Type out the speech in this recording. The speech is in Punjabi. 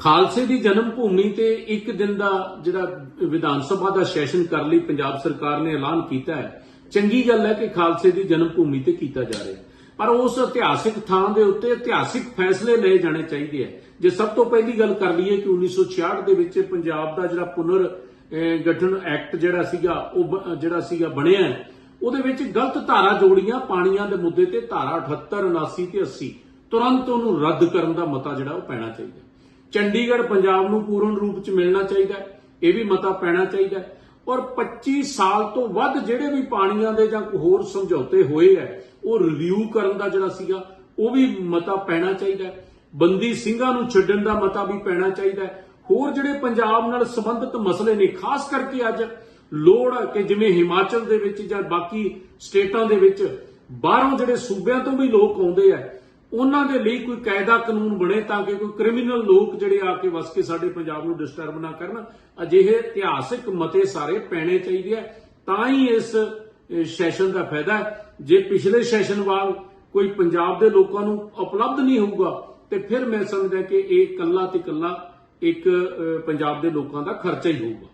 ਖਾਲਸੇ ਦੀ ਜਨਮ ਭੂਮੀ ਤੇ ਇੱਕ ਦਿਨ ਦਾ ਜਿਹੜਾ ਵਿਧਾਨ ਸਭਾ ਦਾ ਸੈਸ਼ਨ ਕਰ ਲਈ ਪੰਜਾਬ ਸਰਕਾਰ ਨੇ ਐਲਾਨ ਕੀਤਾ ਹੈ। ਚੰਗੀ ਗੱਲ ਹੈ ਕਿ ਖਾਲਸੇ ਦੀ ਜਨਮ ਭੂਮੀ ਤੇ ਕੀਤਾ ਜਾ ਰਿਹਾ ਪਰ ਉਸ ਇਤਿਹਾਸਿਕ ਥਾਂ ਦੇ ਉੱਤੇ ਇਤਿਹਾਸਿਕ ਫੈਸਲੇ ਲਏ ਜਾਣੇ ਚਾਹੀਦੇ ਹੈ। ਜੇ ਸਭ ਤੋਂ ਪਹਿਲੀ ਗੱਲ ਕਰ ਲਈਏ ਕਿ 1966 ਦੇ ਵਿੱਚ ਪੰਜਾਬ ਦਾ ਜਿਹੜਾ ਪੁਨਰ ਗਠਨ ਐਕਟ ਜਿਹੜਾ ਸੀਗਾ ਉਹ ਜਿਹੜਾ ਸੀਗਾ ਬਣਿਆ ਹੈ, ਉਹਦੇ ਵਿੱਚ ਗਲਤ ਧਾਰਾ ਜੋੜੀਆਂ ਪਾਣੀਆਂ ਦੇ ਮੁੱਦੇ ਤੇ ਧਾਰਾ 78 79 ਤੇ 80 ਤੁਰੰਤ ਉਹਨੂੰ ਰੱਦ ਕਰਨ ਦਾ ਮਤਾ ਜਿਹੜਾ ਉਹ ਪੈਣਾ ਚਾਹੀਦਾ ਚੰਡੀਗੜ੍ਹ ਪੰਜਾਬ ਨੂੰ ਪੂਰਨ ਰੂਪ ਚ ਮਿਲਣਾ ਚਾਹੀਦਾ ਇਹ ਵੀ ਮਤਾ ਪੈਣਾ ਚਾਹੀਦਾ ਔਰ 25 ਸਾਲ ਤੋਂ ਵੱਧ ਜਿਹੜੇ ਵੀ ਪਾਣੀਆਂ ਦੇ ਜਾਂ ਹੋਰ ਸਮਝੌਤੇ ਹੋਏ ਹੈ, ਉਹ ਰਿਵਿਊ ਕਰਨ ਦਾ ਜਿਹੜਾ ਸੀਗਾ, ਉਹ ਵੀ ਮਤਾ ਪੈਣਾ ਚਾਹੀਦਾ ਬੰਦੀ ਸਿੰਘਾਂ ਨੂੰ ਛੱਡਣ ਦਾ ਮਤਾ ਵੀ ਪੈਣਾ ਚਾਹੀਦਾ ਹੋਰ ਜਿਹੜੇ ਪੰਜਾਬ ਨਾਲ ਸੰਬੰਧਿਤ ਮਸਲੇ ਨੇ, ਖਾਸ ਕਰਕੇ ਅੱਜ ਲੋੜ ਹੈ ਕਿ ਜਿਵੇਂ ਹਿਮਾਚਲ ਦੇ ਵਿੱਚ ਜਾਂ ਬਾਕੀ ਸਟੇਟਾਂ ਦੇ ਵਿੱਚ ਬਾਹਰੋਂ ਜਿਹੜੇ ਸੂਬਿਆਂ ਤੋਂ ਵੀ ਲੋਕ ਆਉਂਦੇ ਆ ਉਹਨਾਂ ਦੇ ਲਈ ਕੋਈ ਕਾਇਦਾ ਕਾਨੂੰਨ ਬਣੇ ਤਾਂ ਕਿ ਕੋਈ ਕ੍ਰਿਮੀਨਲ ਲੋਕ ਜਿਹੜੇ ਆ ਕੇ ਵਸ ਕੇ ਸਾਡੇ ਪੰਜਾਬ ਨੂੰ ਡਿਸਟਰਬ ਨਾ ਕਰਨ, ਅਜਿਹੇ ਇਤਿਹਾਸਿਕ ਮਤੇ ਸਾਰੇ ਪੈਣੇ ਚਾਹੀਦੇ ਆ। ਤਾਂ ਹੀ ਇਸ ਸੈਸ਼ਨ ਦਾ ਫਾਇਦਾ ਜੇ ਪਿਛਲੇ ਸੈਸ਼ਨ ਵਾਂਗ ਕੋਈ ਪੰਜਾਬ ਦੇ ਲੋਕਾਂ ਨੂੰ ਉਪਲਬਧ ਨਹੀਂ ਹੋਊਗਾ, ਤੇ ਫਿਰ ਮੈਂ ਸਮਝਦਾ ਕਿ ਇਹ ਕੱਲਾ ਤੇ ਕੱਲਾ ਇੱਕ ਪੰਜਾਬ ਦੇ ਲੋਕਾਂ ਦਾ ਖਰਚਾ ਹੀ ਹੋਊਗਾ।